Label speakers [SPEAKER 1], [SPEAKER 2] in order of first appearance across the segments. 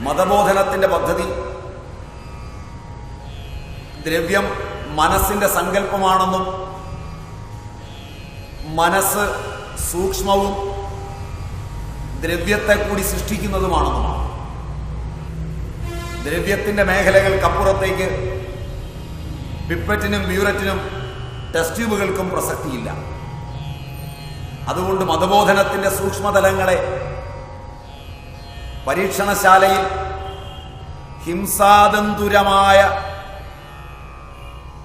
[SPEAKER 1] മതബോധനത്തിന്റെ പദ്ധതി. ദ്രവ്യം മനസ്സിന്റെ സങ്കല്പമാണെന്നും മനസ്സ് സൂക്ഷ്മവും ദ്രവ്യത്തെ കൂടി സൃഷ്ടിക്കുന്നതുമാണെന്നുമാണ്. ദ്രവ്യത്തിന്റെ മേഖലകൾക്കപ്പുറത്തേക്ക് പിപ്പറ്റിനും മ്യൂററ്റിനും ടെസ്റ്റ് ട്യൂബുകൾക്കും പ്രസക്തിയില്ല. അതുകൊണ്ട് മതബോധനത്തിന്റെ സൂക്ഷ്മതലങ്ങളെ പരീക്ഷണശാലയിൽ ഹിംസാതന്തുരമായ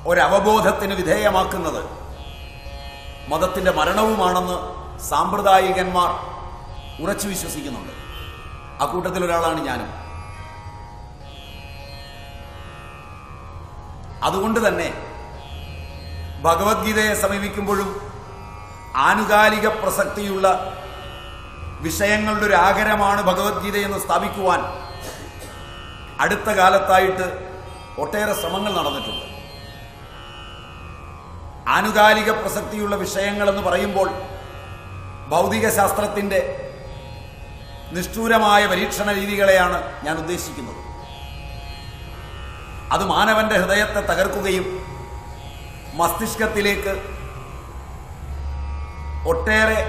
[SPEAKER 1] ഒരവബോധത്തിന് വിധേയമാക്കുന്നത് മതത്തിന്റെ മരണവുമാണെന്ന് സാമ്പ്രദായികന്മാർ ഉറച്ചു വിശ്വസിക്കുന്നുണ്ട്. അക്കൂട്ടത്തിൽ ഒരാളാണ് ഞാനും. അതുകൊണ്ട് തന്നെ ഭഗവത്ഗീതയെ സമീപിക്കുമ്പോഴും ആനുകാലിക പ്രസക്തിയുള്ള വിഷയങ്ങളുടെ ഒരു ആകരമാണ് ഭഗവത്ഗീതയെന്ന് സ്ഥാപിക്കുവാൻ അടുത്ത കാലത്തായിട്ട് ഒട്ടേറെ ശ്രമങ്ങൾ നടന്നിട്ടുണ്ട്. ആനുകാലിക പ്രസക്തിയുള്ള വിഷയങ്ങളെന്ന് പറയുമ്പോൾ ഭൗതിക ശാസ്ത്രത്തിന്റെ നിഷ്ഠൂരമായ പരീക്ഷണ രീതികളെയാണ് ഞാൻ ഉദ്ദേശിക്കുന്നത്. അത് മാനവന്റെ ഹൃദയത്തെ തകർക്കുകയും മസ്തിഷ്കത്തിലേക്ക് ഒട്ടേറെ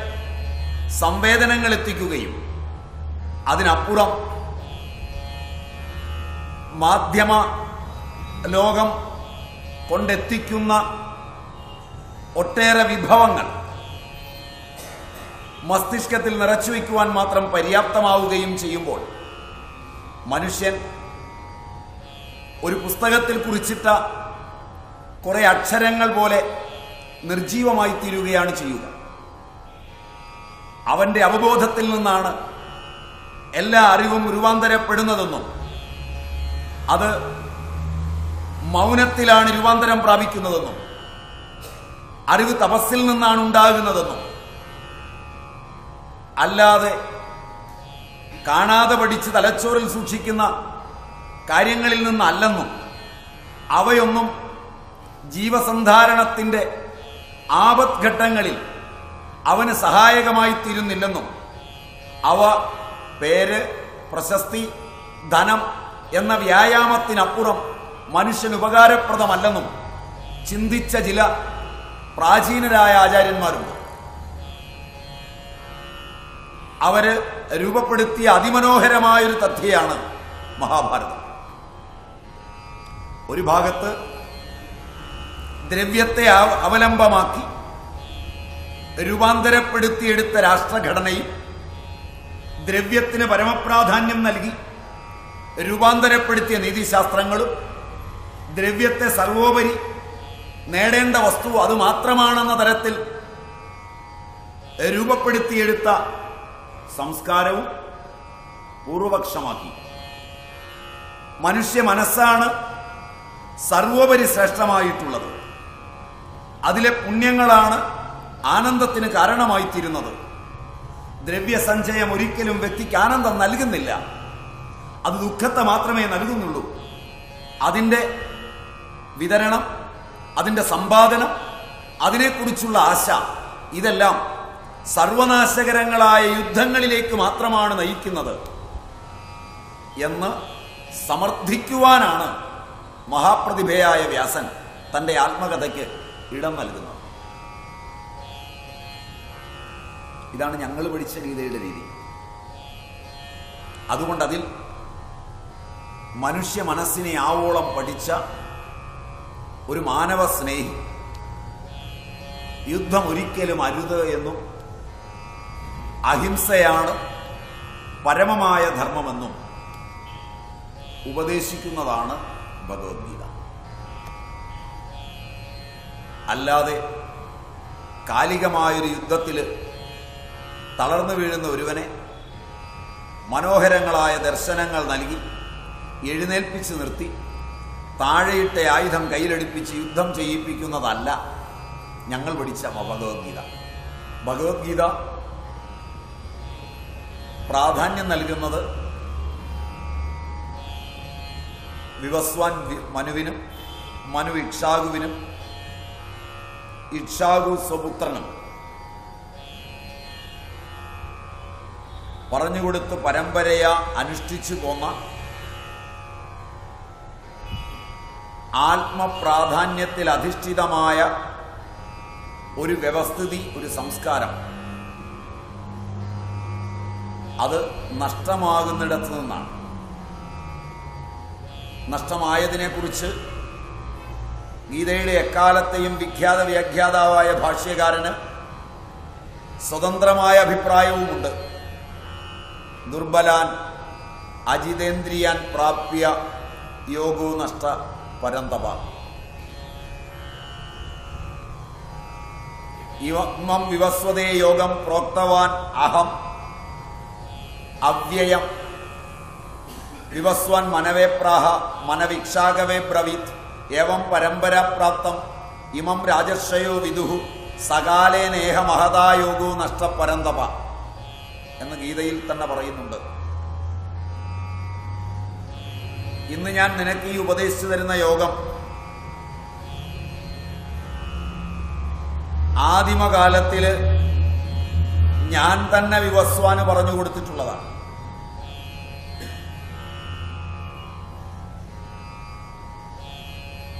[SPEAKER 1] സംവേദനങ്ങൾ എത്തിക്കുകയും അതിനപ്പുറം മാധ്യമ ലോകം കൊണ്ടെത്തിക്കുന്ന ഒട്ടേറെ വിഭവങ്ങൾ മസ്തിഷ്കത്തിൽ നിറച്ചു വയ്ക്കുവാൻ മാത്രം പര്യാപ്തമാവുകയും ചെയ്യുമ്പോൾ മനുഷ്യൻ ഒരു പുസ്തകത്തിൽ കുറിച്ചിട്ട കുറെ അക്ഷരങ്ങൾ പോലെ നിർജീവമായി തീരുകയാണ് ചെയ്യുക. അവന്റെ അവബോധത്തിൽ നിന്നാണ് എല്ലാ അറിവും രൂപാന്തരപ്പെടുന്നതെന്നും അത് മൗനത്തിലാണ് രൂപാന്തരം പ്രാപിക്കുന്നതെന്നും അറിവ് തപസ്സിൽ നിന്നാണ് ഉണ്ടാകുന്നതെന്നും അല്ലാതെ കാണാതെ പഠിച്ച് തലച്ചോറിൽ സൂക്ഷിക്കുന്ന കാര്യങ്ങളിൽ നിന്നല്ലെന്നും അവയൊന്നും ജീവസന്ധാരണത്തിന്റെ ആപത്ഘട്ടങ്ങളിൽ അവന് സഹായകമായി തീരുന്നില്ലെന്നും അവ പേര് പ്രശസ്തി ധനം എന്ന വ്യായാമത്തിനപ്പുറം മനുഷ്യന് ഉപകാരപ്രദമല്ലെന്നും ചിന്തിച്ച ചില പ്രാചീനരായ ആചാര്യന്മാരുണ്ട്. അവർ രൂപപ്പെടുത്തിയ അതിമനോഹരമായൊരു തഥ്യയാണ് മഹാഭാരതം. ഒരു ഭാഗത്ത് ദ്രവ്യത്തെ അവ- അവലംബമാക്കി രൂപാന്തരപ്പെടുത്തിയെടുത്ത രാഷ്ട്രഘടനയും ദ്രവ്യത്തിന് പരമപ്രാധാന്യം നൽകി രൂപാന്തരപ്പെടുത്തിയ നീതിശാസ്ത്രങ്ങളും ദ്രവ്യത്തെ സർവോപരി നേടേണ്ട വസ്തു അതുമാത്രമാണെന്ന തരത്തിൽ രൂപപ്പെടുത്തിയെടുത്ത സംസ്കാരവും പൂർവപക്ഷമാക്കി. മനുഷ്യ മനസ്സാണ് സർവോപരി ശ്രേഷ്ഠമായിട്ടുള്ളത്. അതിലെ പുണ്യങ്ങളാണ് ആനന്ദത്തിന് കാരണമായി തീരുന്നത് ദ്രവ്യസഞ്ചയം ഒരിക്കലും വ്യക്തിക്ക് ആനന്ദം നൽകുന്നില്ല. അത് ദുഃഖത്തെ മാത്രമേ നൽകുന്നുള്ളൂ. അതിന്റെ വിതരണം അതിന്റെ സമ്പാദനം അതിനെക്കുറിച്ചുള്ള ആശ ഇതെല്ലാം സർവനാശകരങ്ങളായ യുദ്ധങ്ങളിലേക്ക് മാത്രമാണ് നയിക്കുന്നത് എന്ന് സമർത്ഥിക്കുവാനാണ് മഹാപ്രതിഭയായ വ്യാസൻ തന്റെ ആത്മകഥയ്ക്ക് ഇടം നൽകുന്നു ഇതാണ് ഞങ്ങൾ പഠിച്ച ഗീതയുടെ രീതി. അതുകൊണ്ട് അതിൽ മനുഷ്യ മനസ്സിനെ ആവോളം പഠിച്ച ഒരു മാനവ സ്നേഹി യുദ്ധം ഒരിക്കലും അരുത് എന്നും അഹിംസയാണ് പരമമായ ധർമ്മമെന്നും ഉപദേശിക്കുന്നതാണ് ഭഗവത്ഗീത. അല്ലാതെ കാലികമായൊരു യുദ്ധത്തിൽ തളർന്നു വീഴുന്ന ഒരുവനെ മനോഹരങ്ങളായ ദർശനങ്ങൾ നൽകി എഴുന്നേൽപ്പിച്ച് നിർത്തി താഴെയിട്ട ആയുധം കയ്യിലെടുപ്പിച്ച് യുദ്ധം ചെയ്യിപ്പിക്കുന്നതല്ല ഞങ്ങൾ പഠിച്ച ഭഗവത്ഗീത ഭഗവത്ഗീത പ്രാധാന്യം നൽകുന്നത് വിവസ്വാൻ മനുവിനും മനു ഇക്ഷാകുവിനും ഇക്ഷാകു സ്വപുത്രനും. പറഞ്ഞുകൊടുത്ത് പരമ്പരയ അനുഷ്ഠിച്ചു പോന്ന ആത്മപ്രാധാന്യത്തിൽ അധിഷ്ഠിതമായ ഒരു വ്യവസ്ഥിതി ഒരു സംസ്കാരം. അത് നഷ്ടമാകുന്നിടത്തു നിന്നാണ്. നഷ്ടമായതിനെക്കുറിച്ച് ഗീതയുടെ എക്കാലത്തെയും വിഖ്യാത വ്യാഖ്യാതാവായ ഭാഷ്യകാരന് സ്വതന്ത്രമായ അഭിപ്രായവുമുണ്ട്. ദുർബലാൻ അജിതേന്ദ്രിയാൻ പ്രാപ്യ യോഗോ നഷ്ട പരന്തപ. ഇമം വിവസ്വതേ യോഗം പ്രോക്തവാൻ അഹം അവ്യയം വിവസ്വാൻ മനവേ പ്രാഹ മനവിക്ഷാകവേ ബ്രവീത് ഏവം പരമ്പരാപ്രാപ്തം ഇമം രാജർഷയോ വിദുഹു. സകാലേനേഹ മഹതായോഗോ നഷ്ടപരന്തപ. എന്ന് ഗീതയിൽ തന്നെ പറയുന്നുണ്ട്. ഇന്ന് ഞാൻ നിനക്ക് ഈ ഉപദേശിച്ചു തരുന്ന യോഗം ആദിമകാലത്തിൽ ഞാൻ തന്നെ വിവസ്വാന് പറഞ്ഞു കൊടുത്തിട്ടുള്ളതാണ്.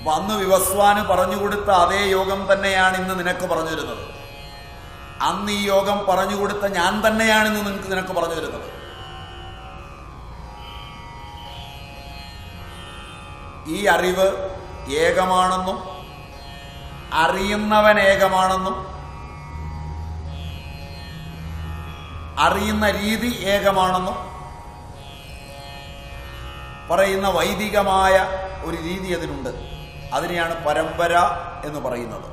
[SPEAKER 1] വന്ന് വിവസ്വാന് പറഞ്ഞു കൊടുത്ത അതേ യോഗം തന്നെയാണ് ഇന്ന് നിനക്ക് പറഞ്ഞു തരുന്നത്. അന്ന് ഈ യോഗം പറഞ്ഞു കൊടുത്ത ഞാൻ തന്നെയാണ് ഇന്ന് നിനക്ക് നിനക്ക് പറഞ്ഞു തരുന്നത്. ഈ അറിവ് ഏകമാണെന്നും അറിയുന്നവൻ ഏകമാണെന്നും അറിയുന്ന രീതി ഏകമാണെന്നും പറയുന്ന വൈദികമായ ഒരു രീതി അതിനുണ്ട്. അതിനെയാണ് പരമ്പര എന്ന് പറയുന്നത്.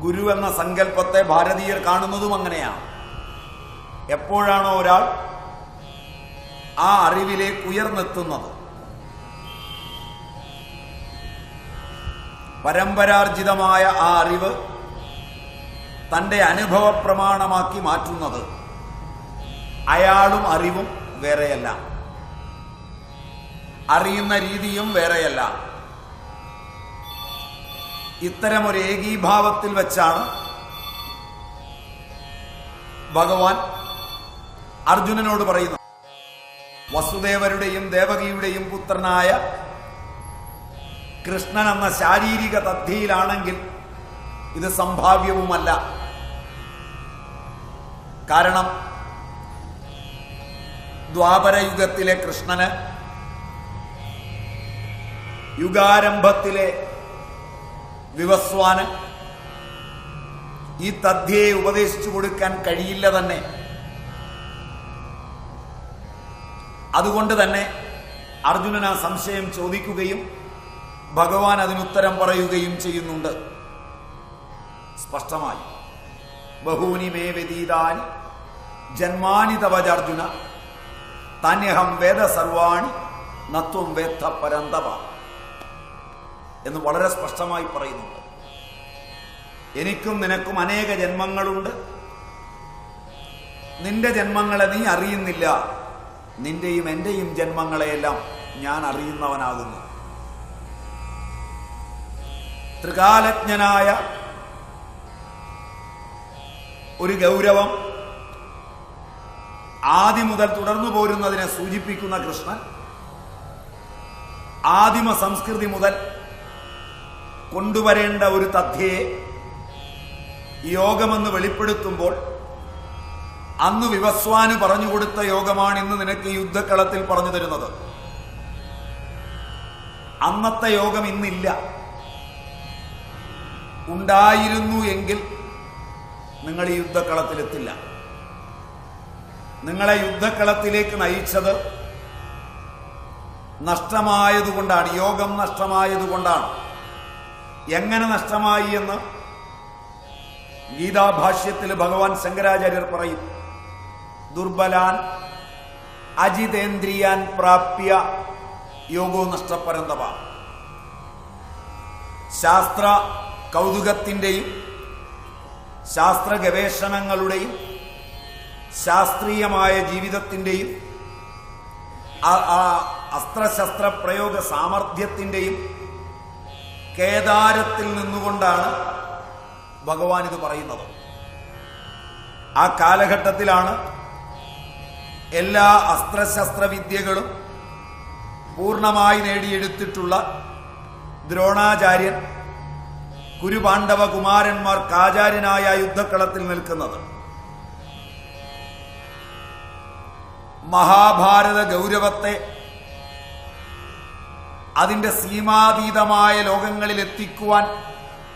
[SPEAKER 1] ഗുരു എന്ന സങ്കല്പത്തെ ഭാരതീയർ കാണുന്നതും അങ്ങനെയാണ്. എപ്പോഴാണോ ഒരാൾ ആ അറിവിലേക്ക് ഉയർന്നെത്തുന്നത്. പരമ്പരാർജിതമായ ആ അറിവ് തന്റെ അനുഭവ പ്രമാണമാക്കി മാറ്റുന്നത് അയാളും അറിവും വേറെയല്ല. അറിയുന്ന രീതിയും വേറെയല്ല. ഇത്തരമൊരു ഏകീഭാവത്തിൽ വെച്ചാണ് ഭഗവാൻ അർജുനനോട് പറയുന്നത്. വസുദേവരുടെയും ദേവകിയുടെയും പുത്രനായ കൃഷ്ണൻ എന്ന ശാരീരിക തദ്ധിയിലാണെങ്കിൽ ഇത് സംഭാവ്യവുമല്ല. കാരണം ദ്വാപരയുഗത്തിലെ കൃഷ്ണന് യുഗാരംഭത്തിലെ വിവസ്വാന് ഈ തദ്ധ്യയെ ഉപദേശിച്ചു കൊടുക്കാൻ കഴിയില്ല തന്നെ. അതുകൊണ്ട് തന്നെ അർജുനൻ ആ സംശയം ചോദിക്കുകയും ഭഗവാൻ അതിനുത്തരം പറയുകയും ചെയ്യുന്നുണ്ട്. സ്പഷ്ടമായി. ബഹൂനി മേ വ്യതീതാനി ജന്മാനി തവജാർജുന വേദ സർവാണി നത്വം വേത്ത പരന്തവ എന്ന് വളരെ സ്പഷ്ടമായി പറയുന്നുണ്ട്. എനിക്കും നിനക്കും അനേക ജന്മങ്ങളുണ്ട്. നിന്റെ ജന്മങ്ങളെ നീ അറിയുന്നില്ല. നിന്റെയും എന്റെയും ജന്മങ്ങളെയെല്ലാം ഞാൻ അറിയുന്നവനാകുന്നു. ത്രികാലജ്ഞനായ ഒരു ഗൗരവം ആദ്യം മുതൽ തുടർന്നു പോരുന്നതിനെ സൂചിപ്പിക്കുന്ന കൃഷ്ണൻ ആദിമ സംസ്കൃതി മുതൽ കൊണ്ടുവരേണ്ട ഒരു തഥ്യയെ യോഗമെന്ന് വെളിപ്പെടുത്തുമ്പോൾ അന്ന് വിവസ്വാന് പറഞ്ഞു കൊടുത്ത യോഗമാണ് ഇന്ന് നിനക്ക് യുദ്ധക്കളത്തിൽ പറഞ്ഞു തരുന്നത്. അന്നത്തെ യോഗം ഇന്നില്ല. ഉണ്ടായിരുന്നു എങ്കിൽ നിങ്ങൾ ഈ യുദ്ധക്കളത്തിലെത്തില്ല. നിങ്ങളെ യുദ്ധക്കളത്തിലേക്ക് നയിച്ചത് നഷ്ടമായതുകൊണ്ടാണ് യോഗം നഷ്ടമായതുകൊണ്ടാണ്. എങ്ങനെ നഷ്ടമായി എന്ന് ഗീതാഭാഷ്യത്തിൽ ഭഗവാൻ ശങ്കരാചാര്യർ പറയും. ദുർബലാൻ അജിതേന്ദ്രിയാൻ പ്രാപ്യ യോഗോ നഷ്ടപരന്തവ ശാസ്ത്ര കൗതുകത്തിന്റെയും ശാസ്ത്ര ഗവേഷണങ്ങളുടെയും ശാസ്ത്രീയമായ ജീവിതത്തിന്റെയും അസ്ത്രശസ്ത്ര പ്രയോഗ സാമർഥ്യത്തിന്റെയും കേദാരത്തിൽ നിന്നുകൊണ്ടാണ് ഭഗവാൻ ഇത് പറയുന്നത്. ആ കാലഘട്ടത്തിലാണ് എല്ലാ അസ്ത്രശസ്ത്രവിദ്യകളും പൂർണമായി നേടിയെടുത്തിട്ടുള്ള ദ്രോണാചാര്യൻ കുരുപാണ്ഡവ കുമാരന്മാർക്ക് ആചാര്യനായ യുദ്ധക്കളത്തിൽ നിൽക്കുന്നത്. മഹാഭാരത ഗൗരവത്തെ അതിന്റെ സീമാതീതമായ ലോകങ്ങളിൽ എത്തിക്കുവാൻ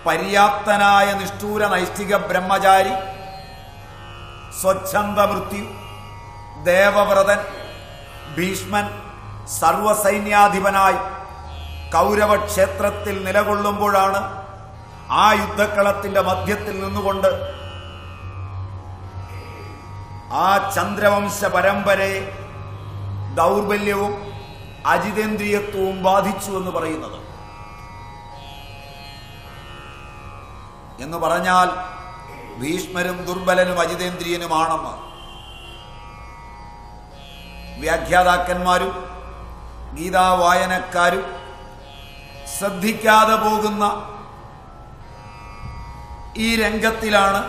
[SPEAKER 1] പര്യാപ്തനായ നിഷ്ഠൂര നൈഷ്ഠിക ബ്രഹ്മചാരി സ്വച്ഛന്ത മൃത്യു ദേവവ്രതൻ ഭീഷ്മൻ സർവസൈന്യാധിപനായി കൗരവ ക്ഷേത്രത്തിൽ നിലകൊള്ളുമ്പോഴാണ് ആ യുദ്ധക്കളത്തിന്റെ മധ്യത്തിൽ നിന്നുകൊണ്ട് ആ ചന്ദ്രവംശ പരമ്പരയെ ദൗർബല്യവും അജിതേന്ദ്രിയത്വവും ബാധിച്ചു എന്ന് പറയുന്നത്. എന്ന് പറഞ്ഞാൽ ഭീഷ്മരും ദുർബലനും അജിതേന്ദ്രിയനുമാണെന്ന്. വ്യാഖ്യാതാക്കന്മാരും ഗീതാ വായനക്കാരും ശ്രദ്ധിക്കാതെ പോകുന്ന ഈ രംഗത്തിലാണ്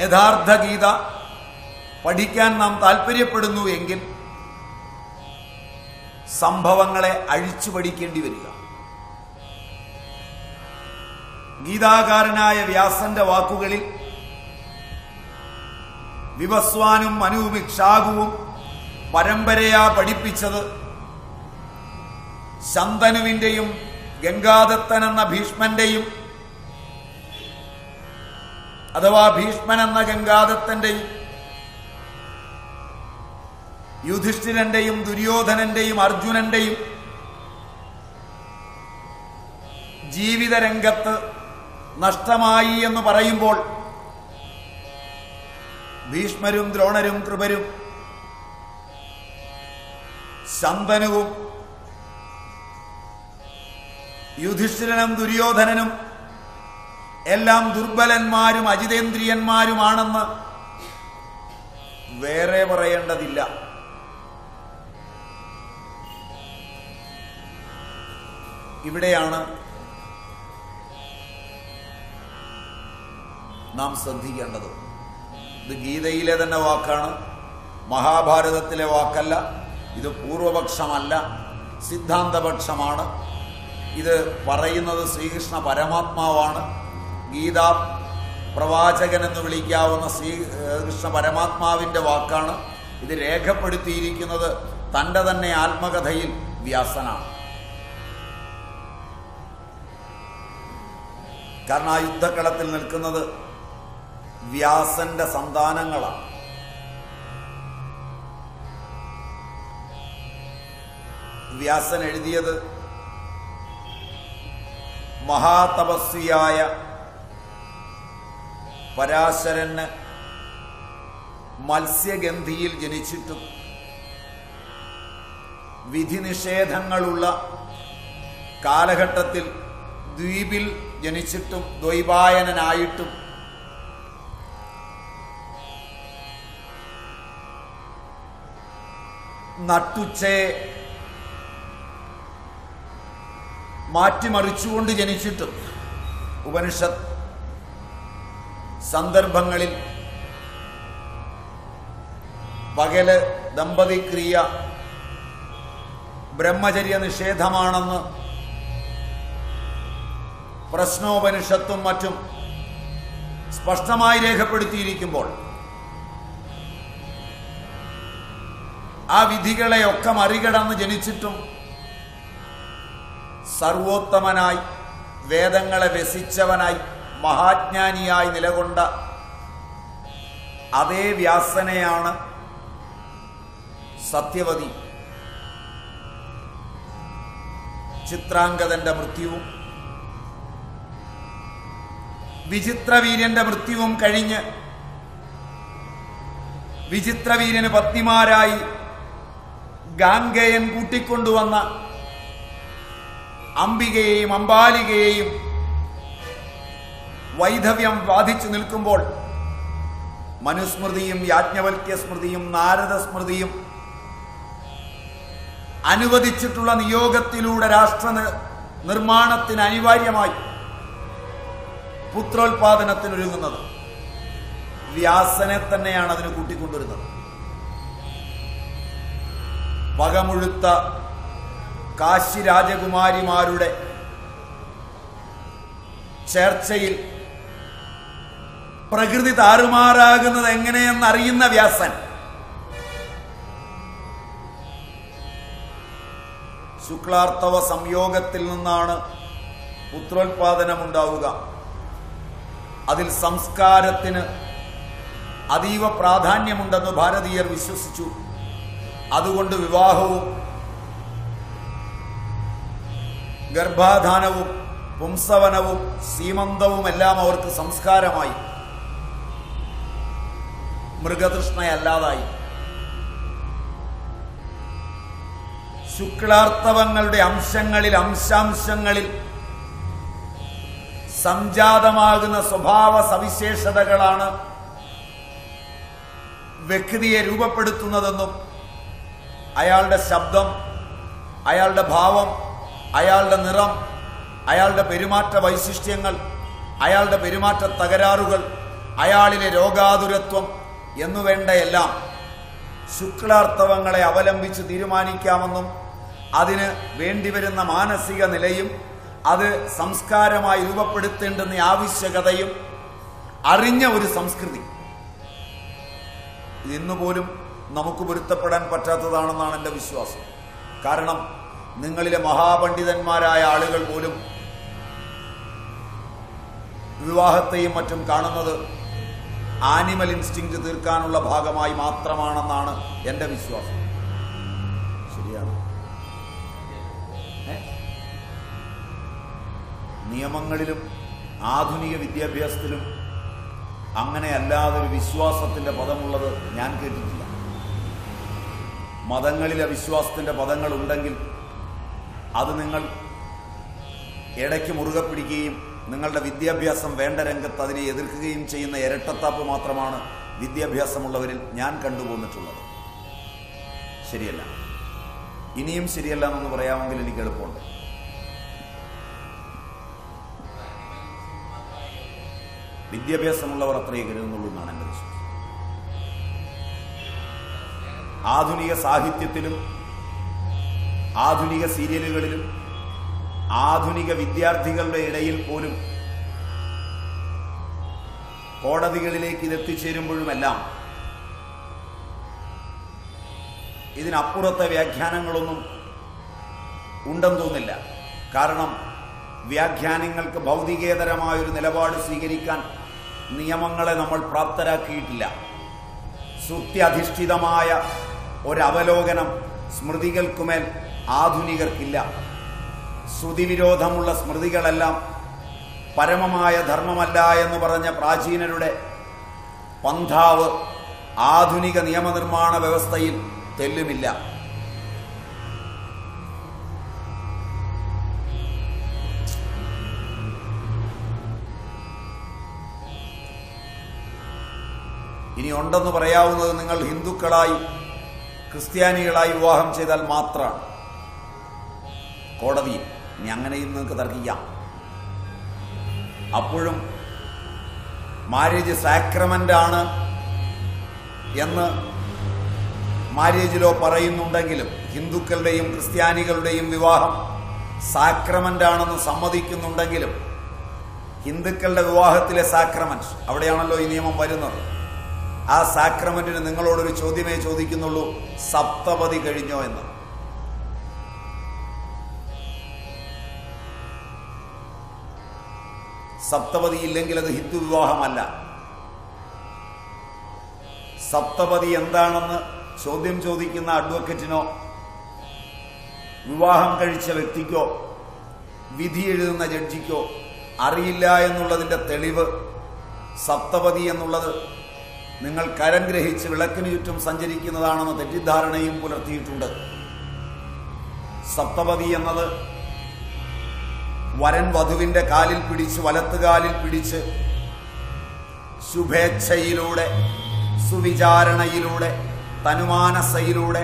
[SPEAKER 1] യഥാർത്ഥ ഗീത പഠിക്കാൻ നാം താല്പര്യപ്പെടുന്നു എങ്കിൽ സംഭവങ്ങളെ അഴിച്ചു പഠിക്കേണ്ടി വരിക. ഗീതാകാരനായ വ്യാസന്റെ വാക്കുകളിൽ വിവസ്വാനും മനുവും ഇക്ഷാകുവും പരമ്പരയാ പഠിപ്പിച്ചത് ശന്തനുവിന്റെയും ഗംഗാദത്തൻ എന്ന ഭീഷ്മന്റെയും അഥവാ ഭീഷ്മൻ എന്ന ഗംഗാദത്തന്റെയും യുധിഷ്ഠിരന്റെയും ദുര്യോധനന്റെയും അർജുനന്റെയും ജീവിത രംഗത്ത് നഷ്ടമായി എന്ന് പറയുമ്പോൾ ഭീഷ്മരും ദ്രോണരും കൃപരും ശന്തനുവും യുധിഷ്ഠിരനും ദുര്യോധനനും എല്ലാം ദുർബലന്മാരും അജിതേന്ദ്രിയന്മാരുമാണെന്ന് വേറെ പറയേണ്ടതില്ല. ഇവിടെയാണ് നാം ശ്രദ്ധിക്കേണ്ടത്. ഇത് ഗീതയിലെ തന്നെ വാക്കാണ് മഹാഭാരതത്തിലെ വാക്കല്ല ഇത് പൂർവപക്ഷമല്ല സിദ്ധാന്തപക്ഷമാണ്. ഇത് പറയുന്നത് ശ്രീകൃഷ്ണ പരമാത്മാവാണ്. ഗീത പ്രവാചകൻ എന്ന് വിളിക്കാവുന്ന ശ്രീകൃഷ്ണ പരമാത്മാവിന്റെ വാക്കാണ്. ഇത് രേഖപ്പെടുത്തിയിരിക്കുന്നത് തന്റെ തന്നെ ആത്മകഥയിൽ വ്യാസനാണ്. കാരണം ആ യുദ്ധക്കളത്തിൽ നിൽക്കുന്നത് വ്യാസന്റെ സന്താനങ്ങളാണ്. വ്യാസൻ എഴുതിയത് മഹാതപസ്വിയായ പരാശരന് മത്സ്യഗന്ധിയിൽ ജനിച്ചിട്ടും വിധി നിഷേധങ്ങളുള്ള കാലഘട്ടത്തിൽ ദ്വീപിൽ ജനിച്ചിട്ടും ദ്വൈപായനായിട്ടും നട്ടുച്ചയെ മാറ്റിമറിച്ചുകൊണ്ട് ജനിച്ചിട്ടും ഉപനിഷത്ത് സന്ദർഭങ്ങളിൽ പകൽ ദമ്പതിക്രിയ ബ്രഹ്മചര്യ നിഷേധമാണെന്ന് പ്രശ്നോപനിഷത്തും മറ്റും സ്പഷ്ടമായി രേഖപ്പെടുത്തിയിരിക്കുമ്പോൾ ആ വിധികളെയൊക്കെ മറികടന്ന് ജനിച്ചിട്ടും സർവോത്തമനായി വേദങ്ങളെ വ്യസിച്ചവനായി മഹാജ്ഞാനിയായി നിലകൊണ്ട അതേ വ്യാസനെയാണ് സത്യവതി. ചിത്രാംഗതന്റെ മൃത്യുവും വിചിത്രവീര്യന്റെ മൃത്യുവും കഴിഞ്ഞ് വിചിത്രവീര്യന് പത്നിമാരായി ഗാംഗേയൻ കൂട്ടിക്കൊണ്ടുവന്ന അംബികയെയും അമ്പാലികയെയും വൈധവ്യം ബാധിച്ചു നിൽക്കുമ്പോൾ മനുസ്മൃതിയും യാജ്ഞവൽക്യ സ്മൃതിയും നാരദസ്മൃതിയും അനുവദിച്ചിട്ടുള്ള നിയോഗത്തിലൂടെ രാഷ്ട്ര നിർമ്മാണത്തിന് അനിവാര്യമായി. പുത്രോത്പാദനത്തിനൊരുങ്ങുന്നത് വ്യാസനെ തന്നെയാണ് അതിന് കൂട്ടിക്കൊണ്ടുവരുന്നത്. വകമുഴുത്ത കാശി രാജകുമാരിമാരുടെ ചേർച്ചയിൽ പ്രകൃതി താറുമാറാകുന്നത് എങ്ങനെയെന്ന് അറിയുന്ന വ്യാസൻ ശുക്ലാർത്തവ സംയോഗത്തിൽ നിന്നാണ് പുത്രോത്പാദനമുണ്ടാവുക അതിൽ സംസ്കാരത്തിന് അതീവ പ്രാധാന്യമുണ്ടെന്ന് ഭാരതീയർ വിശ്വസിച്ചു. അതുകൊണ്ട് വിവാഹവും ഗർഭാധാനവും പുംസവനവും സീമന്തവും എല്ലാം അവർക്ക് സംസ്കാരമായി. മൃഗതൃഷ്ണയല്ലാതായി. ശുക്ലാർത്തവങ്ങളുടെ അംശങ്ങളിൽ അംശാംശങ്ങളിൽ സംജാതമാകുന്ന സ്വഭാവ സവിശേഷതകളാണ് വ്യക്തിയെ രൂപപ്പെടുത്തുന്നതെന്നും അയാളുടെ ശബ്ദം അയാളുടെ ഭാവം അയാളുടെ നിറം അയാളുടെ പെരുമാറ്റ വൈശിഷ്ട്യങ്ങൾ അയാളുടെ പെരുമാറ്റ തകരാറുകൾ അയാളിലെ രോഗാതുരത്വം എന്നുവേണ്ട എല്ലാം അവലംബിച്ച് തീരുമാനിക്കാമെന്നും അതിന് വേണ്ടിവരുന്ന മാനസിക നിലയും അത് സംസ്കാരമായി രൂപപ്പെടുത്തേണ്ടെന്ന ആവശ്യകതയും അറിഞ്ഞ ഒരു സംസ്കൃതി. ഇന്നുപോലും നമുക്ക് പൊരുത്തപ്പെടാൻ പറ്റാത്തതാണെന്നാണ് എന്റെ വിശ്വാസം. കാരണം നിങ്ങളിലെ മഹാപണ്ഡിതന്മാരായ ആളുകൾ പോലും വിവാഹത്തെയും മറ്റും കാണുന്നത് ആനിമൽ ഇൻസ്റ്റിങ്ക്റ്റ് തീർക്കാനുള്ള ഭാഗമായി മാത്രമാണെന്നാണ് എന്റെ വിശ്വാസം. നിയമങ്ങളിലും ആധുനിക വിദ്യാഭ്യാസത്തിലും അങ്ങനെ അല്ലാതെ ഒരു വിശ്വാസത്തിന്റെ പദമുള്ളത് ഞാൻ കേട്ടിട്ടില്ല. മതങ്ങളിലെ വിശ്വാസത്തിന്റെ പദങ്ങൾ ഉണ്ടെങ്കിൽ അത് നിങ്ങൾ ഇടയ്ക്ക് മുറുകെ പിടിക്കുകയും നിങ്ങളുടെ വിദ്യാഭ്യാസം വേണ്ട രംഗത്ത് അതിനെ എതിർക്കുകയും ചെയ്യുന്ന ഇരട്ടത്താപ്പ് മാത്രമാണ് വിദ്യാഭ്യാസമുള്ളവരിൽ ഞാൻ കണ്ടുപോന്നിട്ടുള്ളത് ശരിയല്ല. ഇനിയും ശരിയല്ല എന്നൊന്ന് പറയാമെങ്കിൽ എനിക്ക് എളുപ്പമുണ്ട്. വിദ്യാഭ്യാസമുള്ളവർ അത്രയേ കരുതുന്നുള്ളൂ എന്നാണ് എന്റെ വിശ്വാസം. ആധുനിക സാഹിത്യത്തിലും ആധുനിക സീരിയലുകളിലും ആധുനിക വിദ്യാർത്ഥികളുടെ ഇടയിൽ പോലും കോടതികളിലേക്ക് ഇതെത്തിച്ചേരുമ്പോഴുമെല്ലാം ഇതിനപ്പുറത്തെ വ്യാഖ്യാനങ്ങളൊന്നും ഉണ്ടെന്ന് തോന്നില്ല. കാരണം വ്യാഖ്യാനങ്ങൾക്ക് ഭൗതികേതരമായൊരു നിലപാട് സ്വീകരിക്കാൻ നിയമങ്ങളെ നമ്മൾ പ്രാപ്തരാക്കിയിട്ടില്ല. സുത്യധിഷ്ഠിതമായ ഒരവലോകനം സ്മൃതികൾക്കുമേൽ ആധുനികർക്കില്ല. ശ്രുതിവിരോധമുള്ള സ്മൃതികളെല്ലാം പരമമായ ധർമ്മമല്ല എന്ന് പറഞ്ഞ പ്രാചീനരുടെ പന്ഥാവ് ആധുനിക നിയമനിർമ്മാണ വ്യവസ്ഥയിൽ തെല്ലുമില്ല. ഉണ്ടെന്ന് പറയാവുന്നത് നിങ്ങൾ ഹിന്ദുക്കളായി ക്രിസ്ത്യാനികളായി വിവാഹം ചെയ്താൽ മാത്രമാണ്. കോടതിയിൽ ഇനി അങ്ങനെയും നിങ്ങൾക്ക് തർക്കിക്കാം. അപ്പോഴും മാരേജ് സാക്രമെന്റ് ആണ് എന്ന് മാരേജിലോ പറയുന്നുണ്ടെങ്കിലും ഹിന്ദുക്കളുടെയും ക്രിസ്ത്യാനികളുടെയും വിവാഹം സാക്രമെന്റ് ആണെന്ന് സമ്മതിക്കുന്നുണ്ടെങ്കിലും ഹിന്ദുക്കളുടെ വിവാഹത്തിലെ സാക്രമെന്റ് അവിടെയാണല്ലോ ഈ നിയമം വരുന്നത്. ആ സാക്രമെന്റിന് നിങ്ങളോടൊരു ചോദ്യമേ ചോദിക്കുന്നുള്ളൂ. സപ്തപതി കഴിഞ്ഞോ എന്ന്. സപ്തപതി ഇല്ലെങ്കിൽ അത് ഹിന്ദു വിവാഹമല്ല. സപ്തപതി എന്താണെന്ന് ചോദ്യം ചോദിക്കുന്ന അഡ്വക്കറ്റിനോ വിവാഹം കഴിച്ച വ്യക്തിക്കോ വിധി എഴുതുന്ന ജഡ്ജിക്കോ അറിയില്ല എന്നുള്ളതിന്റെ തെളിവ് സപ്തപതി എന്നുള്ളത് നിങ്ങൾ കരം ഗ്രഹിച്ച് വിളക്കിന് ചുറ്റും സഞ്ചരിക്കുന്നതാണെന്ന തെറ്റിദ്ധാരണയും പുലർത്തിയിട്ടുണ്ട്. സപ്തപതി എന്നത് വരൻ വധുവിന്റെ കാലിൽ പിടിച്ച് വലത്തുകാലിൽ പിടിച്ച് ശുഭേച്ഛയിലൂടെ സുവിചാരണയിലൂടെ തനുമാനസയിലൂടെ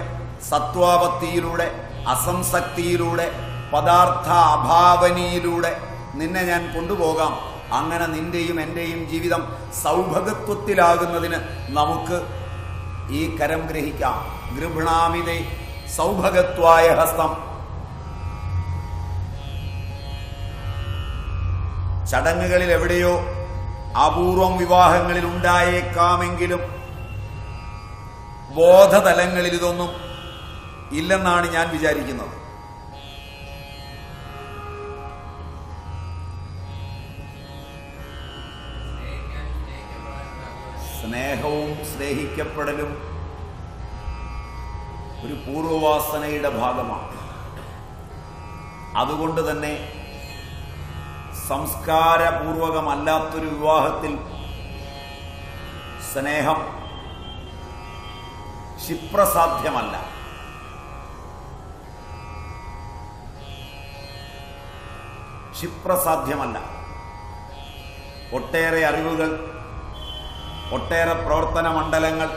[SPEAKER 1] സത്വാപത്തിയിലൂടെ അസംസക്തിയിലൂടെ പദാർത്ഥ അഭാവനിയിലൂടെ നിന്നെ ഞാൻ കൊണ്ടുപോകാം. അങ്ങനെ നിന്റെയും എന്റെയും ജീവിതം സൗഭഗത്വത്തിലാകുന്നതിന് നമുക്ക് ഈ കരം ഗ്രഹിക്കാം. ഗൃഹണാമിതേ സൗഭഗത്വായ ഹസ്തം. ചടങ്ങുകളിൽ എവിടെയോ അപൂർവം വിവാഹങ്ങളിൽ ഉണ്ടായേക്കാമെങ്കിലും ബോധതലങ്ങളിൽ ഇതൊന്നും ഇല്ലെന്നാണ് ഞാൻ വിചാരിക്കുന്നത്. സ്നേഹവും സ്നേഹിക്കപ്പെടലും ഒരു പൂർവവാസനയുടെ ഭാഗമാണ്. അതുകൊണ്ട് തന്നെ സംസ്കാരപൂർവകമല്ലാത്തൊരു വിവാഹത്തിൽ സ്നേഹം ക്ഷിപ്രസാധ്യമല്ല. ക്ഷിപ്രസാധ്യമല്ല. ഒട്ടേറെ അറിവുകൾ ഒട്ടേറെ പ്രവർത്തന മണ്ഡലങ്ങൾ.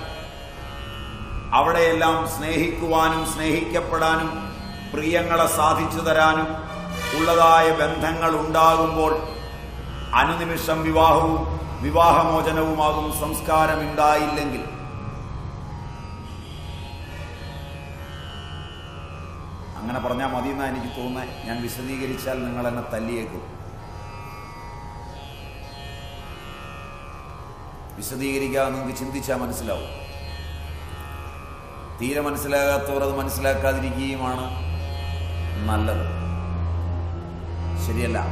[SPEAKER 1] അവിടെയെല്ലാം സ്നേഹിക്കുവാനും സ്നേഹിക്കപ്പെടാനും പ്രിയങ്ങളെ സാധിച്ചു തരാനും ഉള്ളതായ ബന്ധങ്ങൾ ഉണ്ടാകുമ്പോൾ അനുനിമിഷം വിവാഹവും വിവാഹമോചനവുമാകും സംസ്കാരമുണ്ടായില്ലെങ്കിൽ. അങ്ങനെ പറഞ്ഞാൽ മതി എന്നാ എനിക്ക് തോന്നുന്നത്. ഞാൻ വിശദീകരിച്ചാൽ നിങ്ങൾ എന്നെ തല്ലിയേക്കും. വിശദീകരിക്കാതെ നിങ്ങൾക്ക് ചിന്തിച്ചാൽ മനസ്സിലാവും. തീരെ മനസ്സിലാകാത്തവർ അത് മനസ്സിലാക്കാതിരിക്കുകയുമാണ് നല്ലത്. ശരിയല്ല.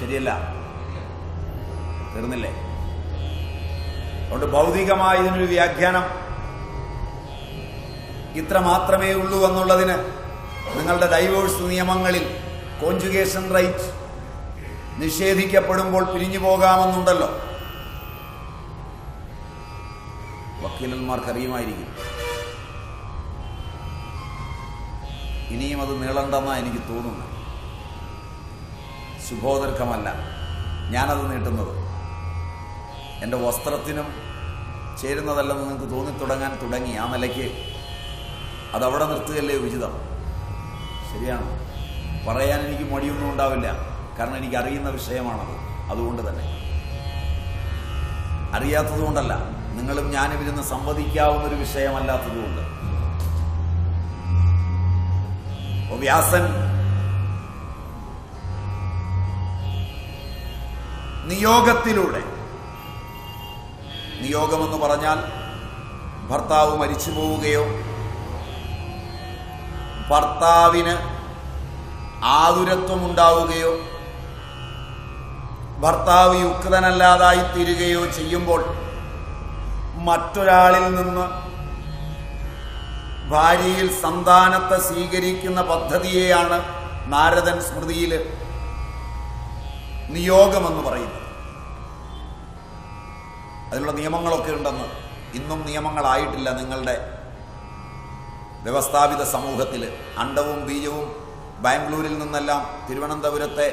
[SPEAKER 1] ശരിയല്ല. തീർന്നില്ലേ? അതുകൊണ്ട് ഭൗതികമായ ഇതിനൊരു വ്യാഖ്യാനം. ഇത്ര മാത്രമേ ഉള്ളൂ എന്നുള്ളതിന് നിങ്ങളുടെ ഡൈവേഴ്സ് നിയമങ്ങളിൽ കോൺജുഗേഷൻ റൈറ്റ് നിഷേധിക്കപ്പെടുമ്പോൾ പിരിഞ്ഞു പോകാമെന്നുണ്ടല്ലോ. വക്കീലന്മാർക്ക് അറിയുമായിരിക്കും ഇനിയും അത് നീളണ്ടെന്നാണ് എനിക്ക് തോന്നുന്നത് ശുഭോദർക്കമല്ല ഞാനത് നീട്ടുന്നത്. എന്റെ വസ്ത്രത്തിനും ചേരുന്നതല്ലെന്ന് നിങ്ങൾക്ക് തോന്നിത്തുടങ്ങാൻ തുടങ്ങി ആ നിലയ്ക്ക്. അതവിടെ നിർത്തുകയല്ലേ ഉചിതം. ശരിയാണ്. പറയാൻ എനിക്ക് മടിയൊന്നും ഉണ്ടാവില്ല. കാരണം എനിക്ക് അറിയുന്ന വിഷയമാണത്. അതുകൊണ്ട് തന്നെ. അറിയാത്തതുകൊണ്ടല്ല. നിങ്ങളും ഞാനും ഇരുന്ന് സംവദിക്കാവുന്ന ഒരു വിഷയമല്ലാത്തതുകൊണ്ട് വ്യാസൻ നിയോഗത്തിലൂടെ നിയോഗമെന്ന് പറഞ്ഞാൽ ഭർത്താവ് മരിച്ചു പോവുകയോ ഭർത്താവിന് ആതുരത്വം ഉണ്ടാവുകയോ ഭർത്താവ് യുക്തനല്ലാതായി തീരുകയോ ചെയ്യുമ്പോൾ മറ്റൊരാളിൽ നിന്ന് ഭാര്യയിൽ സന്താനത്തെ സ്വീകരിക്കുന്ന പദ്ധതിയെയാണ് നാരദൻ സ്മൃതിയിൽ നിയോഗമെന്ന് പറയുന്നത്. അതിനുള്ള നിയമങ്ങളൊക്കെ ഉണ്ടെന്ന് ഇന്നും നിയമങ്ങളായിട്ടില്ല നിങ്ങളുടെ വ്യവസ്ഥാപിത സമൂഹത്തിൽ. അണ്ടവും ബീജവും ബാംഗ്ലൂരിൽ നിന്നെല്ലാം തിരുവനന്തപുരത്തെ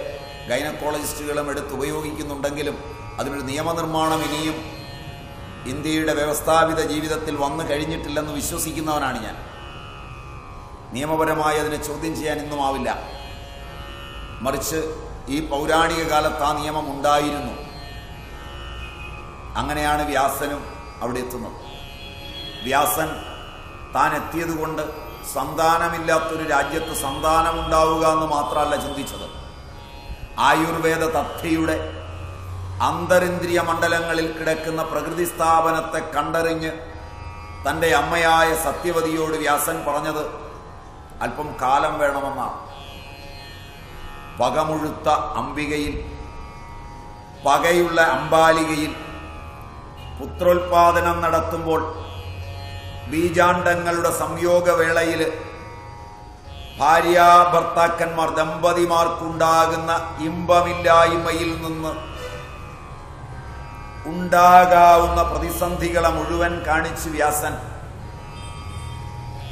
[SPEAKER 1] ഗൈനക്കോളജിസ്റ്റുകളും എടുത്ത് ഉപയോഗിക്കുന്നുണ്ടെങ്കിലും അതിനൊരു നിയമനിർമ്മാണം ഇനിയും ഇന്ത്യയുടെ വ്യവസ്ഥാപിത ജീവിതത്തിൽ വന്നു കഴിഞ്ഞിട്ടില്ലെന്ന് വിശ്വസിക്കുന്നവനാണ് ഞാൻ. നിയമപരമായി അതിനെ ചോദ്യം ചെയ്യാൻ ഇന്നും ആവില്ല. മറിച്ച് ഈ പൗരാണിക കാലത്ത് ആ നിയമം ഉണ്ടായിരുന്നു. അങ്ങനെയാണ് വ്യാസനും അവിടെ എത്തുന്നത്. വ്യാസൻ താൻ എത്തിയത് കൊണ്ട് സന്താനമില്ലാത്തൊരു രാജ്യത്ത് സന്താനമുണ്ടാവുക എന്ന് മാത്രമല്ല ചിന്തിച്ചത്. ആയുർവേദ തഥ്യയുടെ അന്തരിന്ദ്രിയ മണ്ഡലങ്ങളിൽ കിടക്കുന്ന പ്രകൃതി സ്ഥാപനത്തെ കണ്ടറിഞ്ഞ് തന്റെ അമ്മയായ സത്യവതിയോട് വ്യാസൻ പറഞ്ഞത് അല്പം കാലം വേണമെന്നാണ് പകമുഴുത്ത അംബികയിൽ പകയുള്ള അമ്പാലികയിൽ പുത്രോത്പാദനം നടത്തുമ്പോൾ ബീജാണ്ടങ്ങളുടെ സംയോഗവേളയിൽ ഭാര്യ ഭർത്താക്കന്മാർ ദമ്പതിമാർക്കുണ്ടാകുന്ന ഇമ്പമില്ലായ്മയിൽ നിന്ന് ഉണ്ടാകാവുന്ന പ്രതിസന്ധികളെ മുഴുവൻ കാണിച്ച് വ്യാസൻ.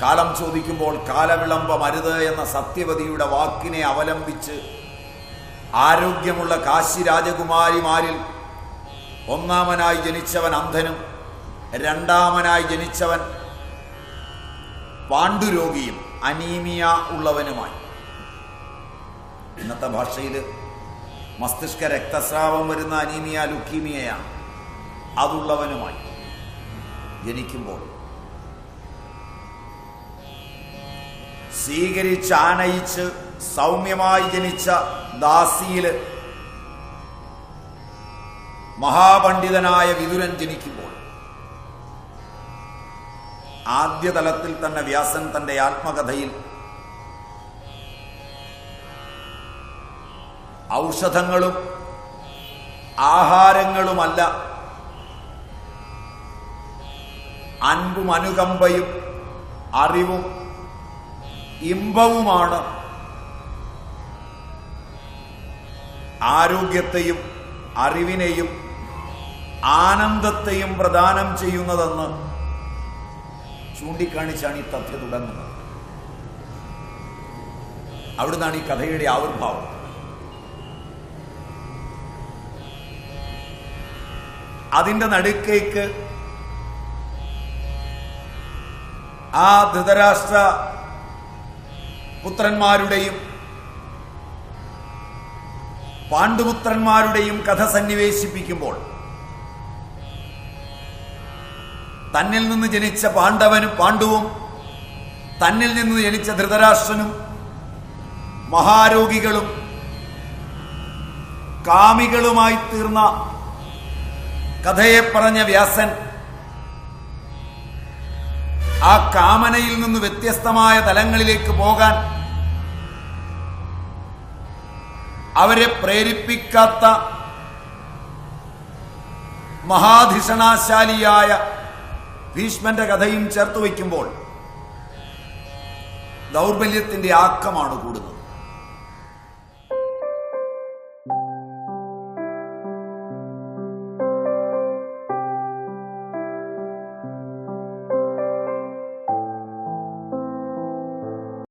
[SPEAKER 1] കാലം ചോദിക്കുമ്പോൾ കാലവിളംബം അരുത് എന്ന സത്യവതിയുടെ വാക്കിനെ അവലംബിച്ച് ആരോഗ്യമുള്ള കാശി രാജകുമാരിമാരിൽ ഒന്നാമനായി ജനിച്ചവൻ അന്ധനും രണ്ടാമനായി ജനിച്ചവൻ പാണ്ഡുരോഗിയും അനീമിയ ഉള്ളവനുമായി. ഇന്നത്തെ ഭാഷയിൽ മസ്തിഷ്ക രക്തസ്രാവം വരുന്ന അനീമിയ ലുക്കീമിയയാണ്. അതുള്ളവനുമായി ജനിക്കുമ്പോൾ. സ്വീകരിച്ച് ആനയിച്ച് സൗമ്യമായി ജനിച്ച ദാസിയിൽ മഹാപണ്ഡിതനായ വിതുരൻ ജനിക്കുമ്പോൾ. ആദ്യ തലത്തിൽ തന്നെ വ്യാസൻ തന്റെ ആത്മകഥയിൽ ഔഷധങ്ങളും ആഹാരങ്ങളുമല്ല അൻപും അനുകമ്പയും അറിവും ഇമ്പവുമാണ്. ആരോഗ്യത്തെയും അറിവിനെയും ആനന്ദത്തെയും പ്രദാനം ചെയ്യുന്നതെന്ന് ചൂണ്ടിക്കാണിച്ചാണ് ഈ തഥ്യ തുടങ്ങുന്നത്. അവിടുന്നാണ് ഈ കഥയുടെ ആവിർഭാവം. അതിന്റെ നടുക്കേക്ക് ആ ധൃതരാഷ്ട്ര പുത്രന്മാരുടെയും പാണ്ഡുപുത്രന്മാരുടെയും കഥ സന്നിവേശിപ്പിക്കുമ്പോൾ തന്നിൽ നിന്ന് ജനിച്ച പാണ്ഡവനും പാണ്ഡുവും തന്നിൽ നിന്ന് ജനിച്ച ധൃതരാഷ്ട്രനും മഹാരോഗികളും കാമികളുമായി തീർന്ന കഥയെ പറഞ്ഞ വ്യാസൻ ആ കാമനയിൽ നിന്ന് വ്യത്യസ്തമായ തലങ്ങളിലേക്ക് പോകാൻ അവരെ പ്രേരിപ്പിക്കാത്ത മഹാധിഷണാശാലിയായ ഭീഷ്മന്റെ കഥയും ചേർത്ത് വയ്ക്കുമ്പോൾ ദൗർബല്യത്തിന്റെ ആക്കമാണ് കൂടുന്നത്.